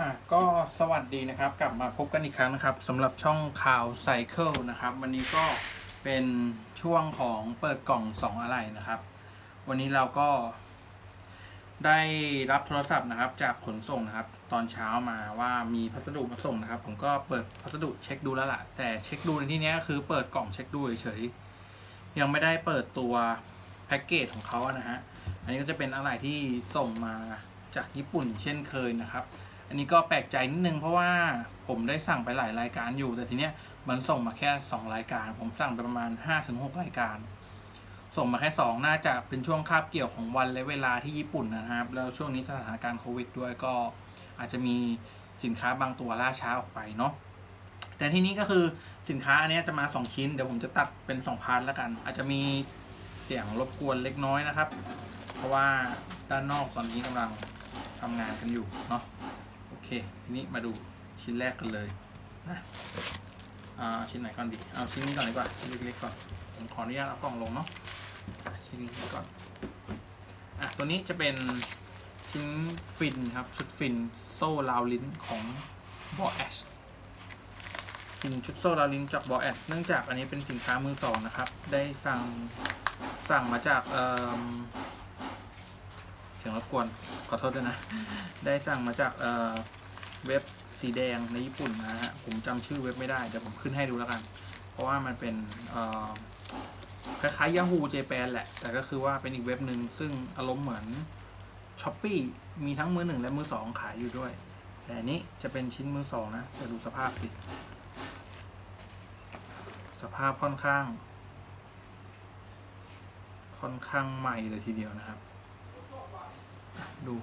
อะก็สวัสดีนะครับกลับมาพบกันอีกครั้งนะครับสำหรับช่องข่าวไซเคิลนะครับ วันนี้ก็เป็นช่วงของเปิดกล่อง2อะไรนะครับ วันนี้เราก็ได้รับโทรศัพท์นะครับ จากขนส่งนะครับ ตอนเช้ามาว่ามีพัสดุมาส่งนะครับ ผมก็เปิดพัสดุเช็คดูแล้วล่ะ แต่เช็คดูในที่นี้ก็คือเปิดกล่องเช็คดูเฉยๆยังไม่ได้เปิดตัวแพ็กเกจของเขานะฮะอันนี้ก็จะเป็นอะไรที่ส่งมาจากญี่ปุ่นเช่นเคยนะครับ อันนี้ก็แปลกใจนิดนึงเพราะว่าผมได้สั่งไปหลายรายการอยู่ แต่ทีเนี้ยมันส่งมาแค่ 2 รายการ ผมสั่งไปประมาณ 5-6 รายการ ส่งมาแค่ 2 น่าจะเป็นช่วงคาบเกี่ยวของวันและเวลาที่ญี่ปุ่นนะครับ แล้วช่วงนี้สถานการณ์โควิดด้วยก็อาจจะมีสินค้าบางตัวล่าช้าออกไปเนาะแต่ที่นี้ก็คือสินค้าอันนี้จะมา 2 ชิ้น เดี๋ยวผมจะตัดเป็น 2 พาร์ทแล้วกัน อาจจะมีเสียงรบกวนเล็กน้อยนะครับ เพราะว่าด้านนอกตอนนี้กำลังทำงานกันอยู่เนาะ เคทีนี้มาดูชิ้นแรกกันเลยนะอ่าชิ้นไหนก่อนดีเอาชิ้นนี้ก่อนดีกว่าชิ้นเล็กๆก่อนผมขออนุญาตเอากล่องลงเนาะชิ้นนี้ก่อนอะตัวนี้จะเป็นชิ้นฟินครับชุดฟินโซ่ลาวลิ้นของบอแอชฟินชุดโซ่ลาวลิ้นจากบอแอชเนื่องจากอันนี้เป็นสินค้ามือสองนะครับ ได้สั่งสั่งมาจากเอ่อเสียงรบกวนขอโทษด้วยนะ ได้สั่งมาจากเอ่อ เว็บสีแดงในญี่ปุ่นนะฮะผมจำชื่อเว็บไม่ได้เดี๋ยวผมขึ้นให้ดูแล้วกัน เพราะว่ามันเป็นคล้ายๆ Yahoo Japan แหละ แต่ก็คือว่าเป็นอีกเว็บหนึ่งซึ่งอารมณ์เหมือน s h อ p e e มีทั้งมือหนึ่งและมือสองขายอยู่ด้วย แต่อันนี้จะเป็นชิ้นมือสองนะแต่ดูสภาพสิ สภาพค่อนข้าง ค่อนข้างใหม่เลยทีเดียวนะครับ ดู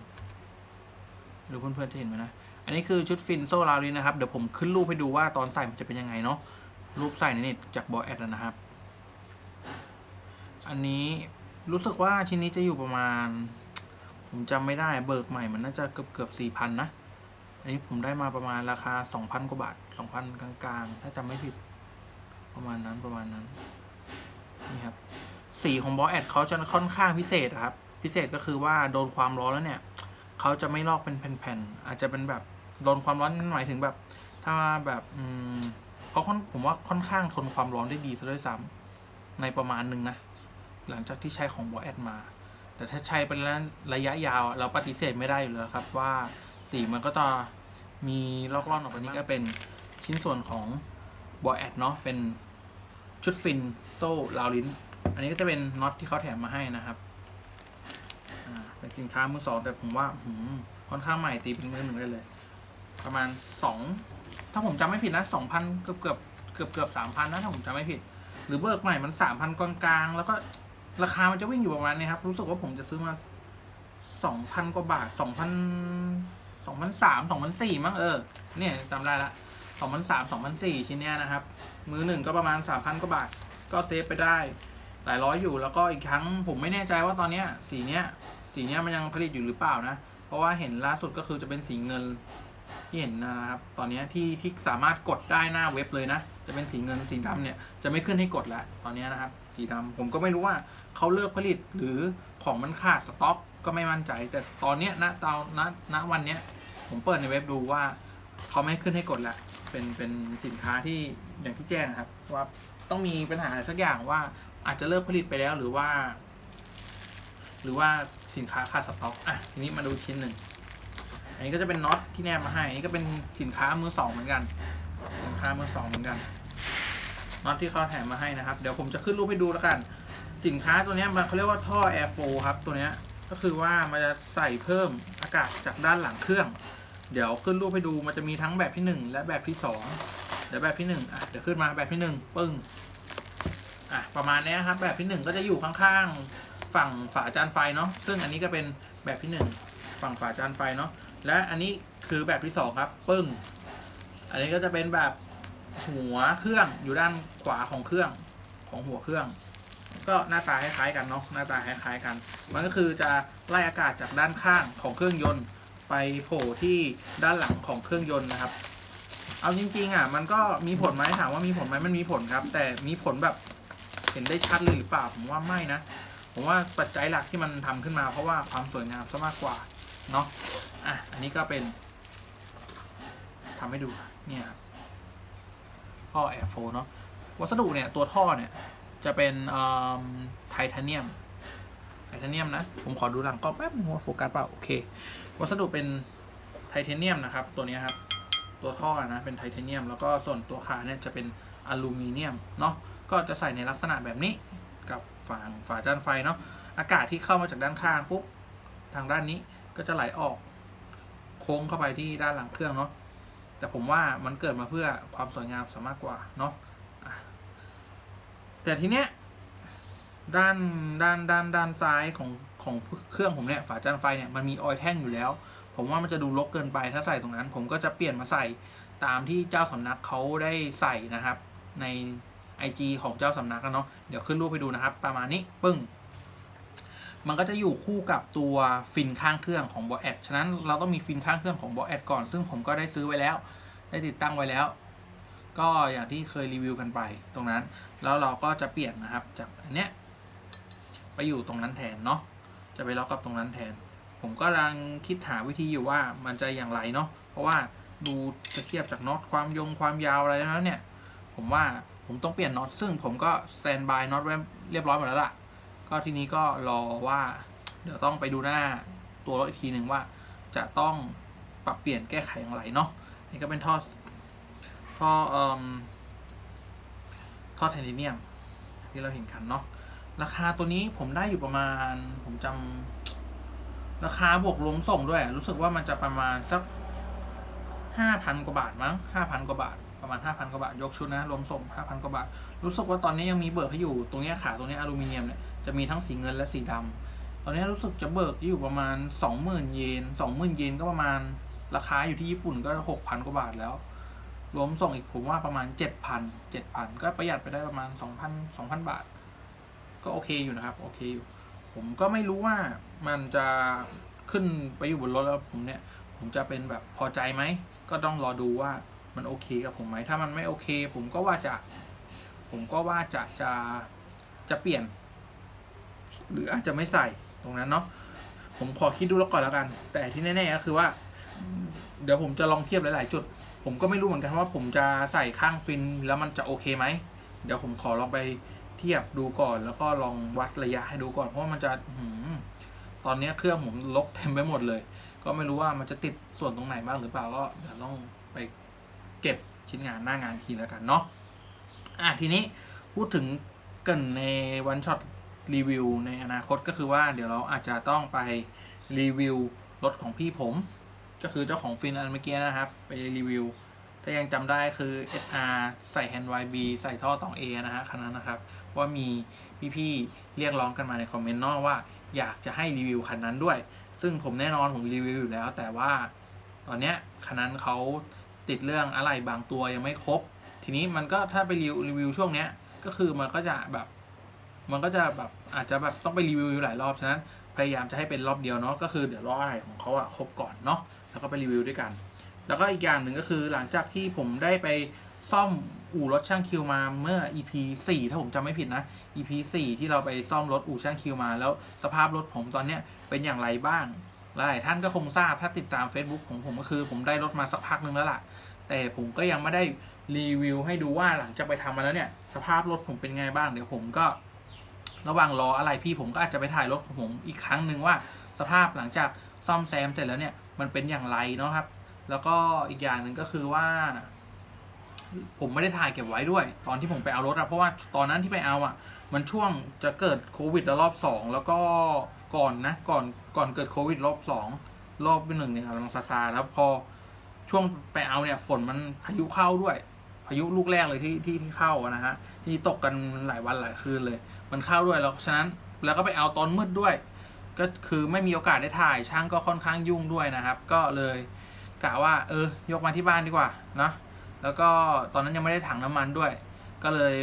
ดูเพื่อนๆจะเห็นไหมนะ อันนี้คือชุดฟินโซลารินนะครับ เดี๋ยวผมขึ้นรูปให้ดูว่าตอนใส่มันจะเป็นยังไงเนาะ รูปใส่ในเน็ตจากบอแอดนะครับ อันนี้รู้สึกว่าชิ้นนี้จะอยู่ประมาณ ผมจำไม่ได้เบิกใหม่มันน่าจะเกือบเกือบสี่พันนะ อันนี้ผมได้มาประมาณราคาสองพันกว่าบาทสองพันกลางๆ ถ้าจำไม่ผิด ประมาณนั้นประมาณนั้น นี่ครับ สีของบอแอดเขาจะค่อนข้างพิเศษครับ พิเศษก็คือว่าโดนความร้อนแล้วเนี่ยเขาจะไม่ลอกเป็นแผ่นๆอาจจะเป็นแบบ โดนความร้อนนั่นหมายถึงแบบ ถ้าแบบอืมเขาค่อนผมว่าค่อนข้างทนความร้อนได้ดีซะด้วยซ้ำในประมาณหนึ่งนะ หลังจากที่ใช้ของบอแอดมา แต่ถ้าใช้เป็นระยะยาวเราปฏิเสธไม่ได้อยู่แล้วครับว่าสีมันก็จะมีลอกล่อนออกไปนี่ก็เป็นชิ้นส่วนของบอแอดเนาะเป็นชุดฟินโซ่ลาวลินอันนี้ก็จะเป็นน็อตที่เขาแถมมาให้นะครับเป็นสินค้ามือสองแต่ผมว่าค่อนข้างใหม่ตีเป็นมือหนึ่งได้เลย ประมาณสองถ้าผมจำไม่ผิดนะสองพันเกือบเกือบเกือบเกือบสามพันนะถ้าผมจำไม่ผิด หรือเบิกใหม่มันสามพันกลางๆ แล้วก็ราคามันจะวิ่งอยู่ประมาณนี้ครับ รู้สึกว่าผมจะซื้อมาสองพันกว่าบาทสองพันสองพันสามสองพันสี่มั้งเออ เนี่ยจำได้ละสองพันสามสองพันสี่ชิ้นเนี้ยนะครับ มือหนึ่งก็ประมาณสามพันกว่าบาท ก็เซฟไปได้ หลายร้อยอยู่แล้วก็อีกครั้งผมไม่แน่ใจว่าตอนเนี้ยสีเนี้ยสีเนี้ยมันยังผลิตอยู่หรือเปล่านะ เพราะว่าเห็นล่าสุดก็คือจะเป็นสีเงิน ที่เห็นนะครับ ตอนนี้ที่ที่สามารถกดได้หน้าเว็บเลยนะ จะเป็นสีเงินสีดำเนี่ยจะไม่ขึ้นให้กดแล้ว ตอนนี้นะครับ สีดำผมก็ไม่รู้ว่าเขาเลิกผลิตหรือของมันขาดสต็อกก็ไม่มั่นใจ แต่ตอนนี้ณตอนณณวันนี้ผมเปิดในเว็บดูว่าเขาไม่ขึ้นให้กดแล้ว เป็นเป็นสินค้าที่อย่างที่แจ้งครับ ว่าต้องมีปัญหาอะไรสักอย่างว่าอาจจะเลิกผลิตไปแล้วหรือว่า หรือว่าสินค้าขาดสต็อกอะทีนี้มาดูชิ้นหนึ่ง นนี้ก็จะเป็นน็อตที่แนบมาให้ อันนี้ก็เป็นสินค้ามือสองเหมือนกัน สินค้ามือสองเหมือนกัน น็อตที่เขาแถมมาให้นะครับ เดี๋ยวผมจะขึ้นรูปให้ดูแล้วกัน สินค้าตัวนี้มันเขาเรียกว่าท่อ air flow ครับ ตัวนี้ก็คือว่ามันจะใส่เพิ่มอากาศจากด้านหลังเครื่อง เดี๋ยวขึ้นรูปให้ดู มันจะมีทั้งแบบที่หนึ่งและแบบที่สองเดี๋ยวแบบที่หนึ่งอะ เดี๋ยวขึ้นมาแบบที่หนึ่งปึ้ง อะ ประมาณนี้ครับ แบบที่หนึ่งก็จะอยู่ข้างๆ ฝั่งฝาจานไฟเนาะ ซึ่งอันนี้ก็เป็นแบบที่หนึ่งฝั่งฝาจานไฟเนาะ และอันนี้คือแบบที่สองครับ ปึ้ง อันนี้ก็จะเป็นแบบหัวเครื่องอยู่ด้านขวาของเครื่องของหัวเครื่อง ก็หน้าตาคล้ายๆกันเนาะหน้าตาคล้ายๆกัน มันก็คือจะไล่อากาศจากด้านข้างของเครื่องยนต์ ไปโผล่ที่ด้านหลังของเครื่องยนต์นะครับ เอาจริงๆอะมันก็มีผลไหมถามว่ามีผลไหมมันมีผลครับ แต่มีผลแบบเห็นได้ชัดเลยหรือเปล่าผมว่าไม่นะผมว่าปัจจัยหลักที่มันทำขึ้นมาเพราะว่าความสวยงามซะมากกว่า เนาะอะอันนี้ก็เป็นทำให้ดูเนี่ยท่อแอร์โฟเนาะวัสดุเนี่ยตัวท่อเนี่ยจะเป็นไทเทเนียมไทเทเนียมนะ ผมขอดูหลังกล้องแป๊บนึงว่าโฟกัสเปล่าโอเค วัสดุเป็นไทเทเนียมนะครับ ตัวนี้ครับ ตัวท่อนะเป็นไทเทเนียม แล้วก็ส่วนตัวขาเนี่ยจะเป็นอลูมิเนียมเนาะก็จะใส่ในลักษณะแบบนี้กับฝาฝาจานไฟเนาะอากาศที่เข้ามาจากด้านข้างปุ๊บทางด้านนี้ ก็จะไหลออกโค้งเข้าไปที่ด้านหลังเครื่องเนาะแต่ผมว่ามันเกิดมาเพื่อความสวยงามสามากกว่าเนาะแต่ทีเนี้ยด้านด้านด้านด้านซ้ายของของเครื่องผมเนี่ยฝาจานไฟเนี่ยมันมีออยล์แท่งอยู่แล้ว ผมว่ามันจะดูรกเกินไปถ้าใส่ตรงนั้น ผมก็จะเปลี่ยนมาใส่ตามที่เจ้าสำนักเขาได้ใส่นะครับ ใน IG ของเจ้าสำนักแล้วเนาะเดี๋ยวขึ้นรูปไปดูนะครับ ประมาณนี้ปึ้ง มันก็จะอยู่คู่กับตัวฟินข้างเครื่องของบอแอดฉะนั้นเราต้องมีฟินข้างเครื่องของบอแอดก่อน ซึ่งผมก็ได้ซื้อไว้แล้ว ได้ติดตั้งไว้แล้ว ก็อย่างที่เคยรีวิวกันไปตรงนั้น แล้วเราก็จะเปลี่ยนนะครับจากอันเนี้ยไปอยู่ตรงนั้นแทนเนาะ จะไปล็อกกับตรงนั้นแทน ผมก็กำลังคิดหาวิธีอยู่ว่ามันจะอย่างไรเนาะ เพราะว่าดูจะเทียบจากน็อตความยงความยาวอะไรแล้วเนี่ย ผมว่าผมต้องเปลี่ยนน็อตซึ่งผมก็แซนบายน็อตไว้เรียบร้อยหมดแล้วล่ะ ก็ทีนี้ก็รอว่า เดี๋ยวต้องไปดูหน้าตัวรถอีกทีหนึ่งว่า จะต้องปรับเปลี่ยนแก้ไขอย่างไรเนาะนี่ก็เป็นท่อท่อเอ่อท่อไทเทเนียม ที่เราเห็นกันเนาะราคาตัวนี้ผมได้อยู่ประมาณ ผมจำราคาบวกรวมส่งด้วย รู้สึกว่ามันจะประมาณสักห้าพันกว่าบาทมั้งห้าพันกว่าบาท ประมาณห้าพันกว่าบาท ยกชุดนะ รวมส่งห้าพันกว่าบาท รู้สึกว่าตอนนี้ยังมีเบิกให้อยู่ ตรงนี้ขาตรงนี้อลูมิเนียมเนี่ย จะมีทั้งสีเงินและสีดำตอนนี้รู้สึกจะเบิกอยู่ประมาณสองหมื่นเยนสองหมื่นเยนก็ประมาณราคาอยู่ที่ญี่ปุ่นก็หกพันกว่าบาทแล้ว รวมส่งอีกผมว่าประมาณเจ็ดพันเจ็ดพันก็ประหยัดไปได้ประมาณสองพันสองพันบาท ก็โอเคอยู่นะครับ โอเคอยู่ ผมก็ไม่รู้ว่ามันจะขึ้นไปอยู่บนรถแล้วผมเนี่ย ผมจะเป็นแบบพอใจไหม ก็ต้องรอดูว่า มันโอเคกับผมไหมถ้ามันไม่โอเค ผมก็ว่าจะ ผมก็ว่าจะจะจะเปลี่ยน หรืออาจจะไม่ใส่ตรงนั้นเนาะผมขอคิดดูแล้วก่อนแล้วกัน แต่ที่แน่ๆก็คือว่า เดี๋ยวผมจะลองเทียบหลาย ๆ จุด ผมก็ไม่รู้เหมือนกันว่า ผมจะใส่ข้างฟินแล้วมันจะโอเคไหมเดี๋ยวผมขอลองไปเทียบดูก่อน แล้วก็ลองวัดระยะให้ดูก่อน เพราะว่ามันจะตอนนี้เครื่องผมลกเต็มไปหมดเลย ก็ไม่รู้ว่ามันจะติดส่วนตรงไหนบ้างหรือเปล่าก็เดี๋ยวต้องไป เก็บชิ้นงานหน้างานทีแล้วกันเนาะอะทีนี้พูดถึงเกรินในวันช็อตรีวิวในอนาคตก็คือว่าเดี๋ยวเราอาจจะต้องไปรีวิวรถของพี่ผม ก็คือเจ้าของฟินอันเมื่อกี้นะครับ ไปรีวิว ถ้ายังจำได้คือ SR ใส่แฮนด์ YB ใส่ท่อตอง A นะฮะคันนั้นนะครับ ว่ามีพี่ๆเรียกร้องกันมาในคอมเมนต์นอกว่าอยากจะให้รีวิวคันนั้นด้วย ซึ่งผมแน่นอนผมรีวิวอยู่แล้ว แต่ว่าตอนเนี้ยคันนั้นเขา ติดเรื่องอะไรบางตัวยังไม่ครบ ทีนี้มันก็ถ้าไปรีวิวววช่วงเนี้ยก็คือมันก็จะแบบ มันก็จะแบบอาจจะแบบต้องไปรีวิวหลายรอบฉะนั้นพยายามจะให้เป็นรอบเดียวเนาะก็คือเดี๋ยวรออะไรของเขาอะครบก่อนเนาะแล้วก็ไปรีวิวด้วยกัน แล้วก็อีกอย่างหนึ่งก็คือหลังจากที่ผมได้ไปซ่อมอู่รถช่างคิวมาเมื่อ EP 4 ถ้าผมจำไม่ผิดนะ EP 4 ที่เราไปซ่อมรถอู่ช่างคิวมา แล้วสภาพรถผมตอนเนี้ยเป็นอย่างไรบ้าง หลายท่านก็คงทราบถ้าติดตาม Facebook ของผมก็คือ ผมได้รถมาสักพักหนึ่งแล้วล่ะ แต่ผมก็ยังไม่ได้รีวิวให้ดูว่าหลังจากไปทำมาแล้วเนี่ย สภาพรถผมเป็นไงบ้าง เดี๋ยวผมก็ระหว่างรออะไรพี่ผมก็อาจจะไปถ่ายรถของผมอีกครั้งหนึ่งว่า สภาพหลังจากซ่อมแซมเสร็จแล้วเนี่ยมันเป็นอย่างไรเนาะครับ แล้วก็อีกอย่างหนึ่งก็คือว่า ผมไม่ได้ถ่ายเก็บไว้ด้วย ตอนที่ผมไปเอารถอะเพราะว่าตอนนั้นที่ไปเอาอะ มันช่วงจะเกิดโควิดรอบสองแล้วก็ก่อนนะก่อนก่อนเกิดโควิดรอบสองรอบหนึ่งเนี่ยกำลังซาซาแล้วพอช่วงไปเอาเนี่ยฝนมันพายุเข้าด้วย พายุลูกแรกเลยที่ที่ที่เข้านะฮะที่ตกกันหลายวันหลายคืนเลย มันเข้าด้วยแล้วฉะนั้นแล้วก็ไปเอาตอนมืดด้วย ก็คือไม่มีโอกาสได้ถ่ายช่างก็ค่อนข้างยุ่งด้วยนะครับ ก็เลยกะว่า เออยกมาที่บ้านดีกว่านะแล้วก็ตอนนั้นยังไม่ได้ถังน้ำมันด้วย ก็เลย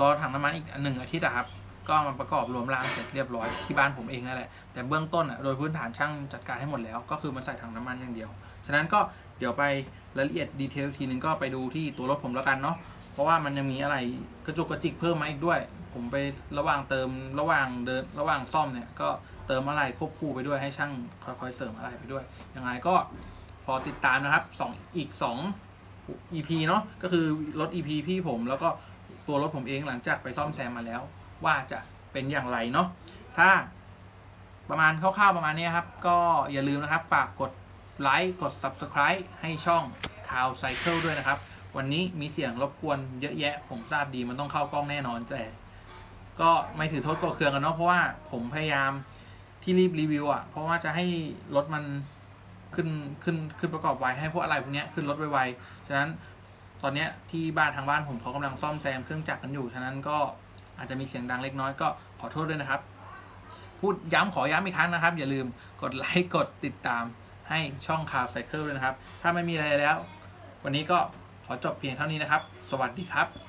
รอถังน้ำมันอีกหนึ่งอาทิตย์อะครับ ก็มาประกอบรวมรางเสร็จเรียบร้อยที่บ้านผมเองนั่นแหละ แต่เบื้องต้นอะโดยพื้นฐานช่างจัดการให้หมดแล้ว ก็คือมาใส่ถังน้ำมันอย่างเดียว ฉะนั้นก็เดี๋ยวไปรายละเอียดดีเทลทีนึงก็ไปดูที่ตัวรถผมแล้วกันเนาะ เพราะว่ามันยังมีอะไรกระจุกกระจิกเพิ่มมาอีกด้วย ผมไประหว่างเติมระหว่างเดินระหว่างซ่อมเนี่ยก็เติมอะไรควบคู่ไปด้วยให้ช่างค่อยๆเสริมอะไรไปด้วย ยังไงก็พอติดตามนะครับสองอีก 2 EP เนาะก็คือรถ EP พี่ผมแล้วก็ ตัวรถผมเองหลังจากไปซ่อมแซมมาแล้ว ว่าจะเป็นอย่างไรเนาะถ้าประมาณคร่าวๆประมาณนี้ครับ ก็อย่าลืมนะครับ ฝากกดไลค์กด Subscribe ให้ช่อง c o w Cycle ด้วยนะครับ วันนี้มีเสียงรบกวนเยอะแยะ ผมทราบดีมันต้องเข้ากล้องแน่นอนแต่ก็ไม่ถือโทษกรธเคืองกันเนาะเพราะว่าผมพยายามที่รีบรีวิวอะเพราะว่าจะให้รถมันขึ้นขึ้นขึ้นประกอบไวให้พวกอะไรพวกเนี้ยขึ้นรถไวๆฉะนั้น ตอนนี้ที่บ้านทางบ้านผมเขากำลังซ่อมแซมเครื่องจักรกันอยู่ ฉะนั้นก็อาจจะมีเสียงดังเล็กน้อยก็ขอโทษด้วยนะครับ พูดย้ำขอย้ำอีกครั้งนะครับ อย่าลืมกดไลค์กดติดตามให้ช่องคาร์ไซเคิลด้วยนะครับ ถ้าไม่มีอะไรแล้ว วันนี้ก็ขอจบเพียงเท่านี้นะครับ สวัสดีครับ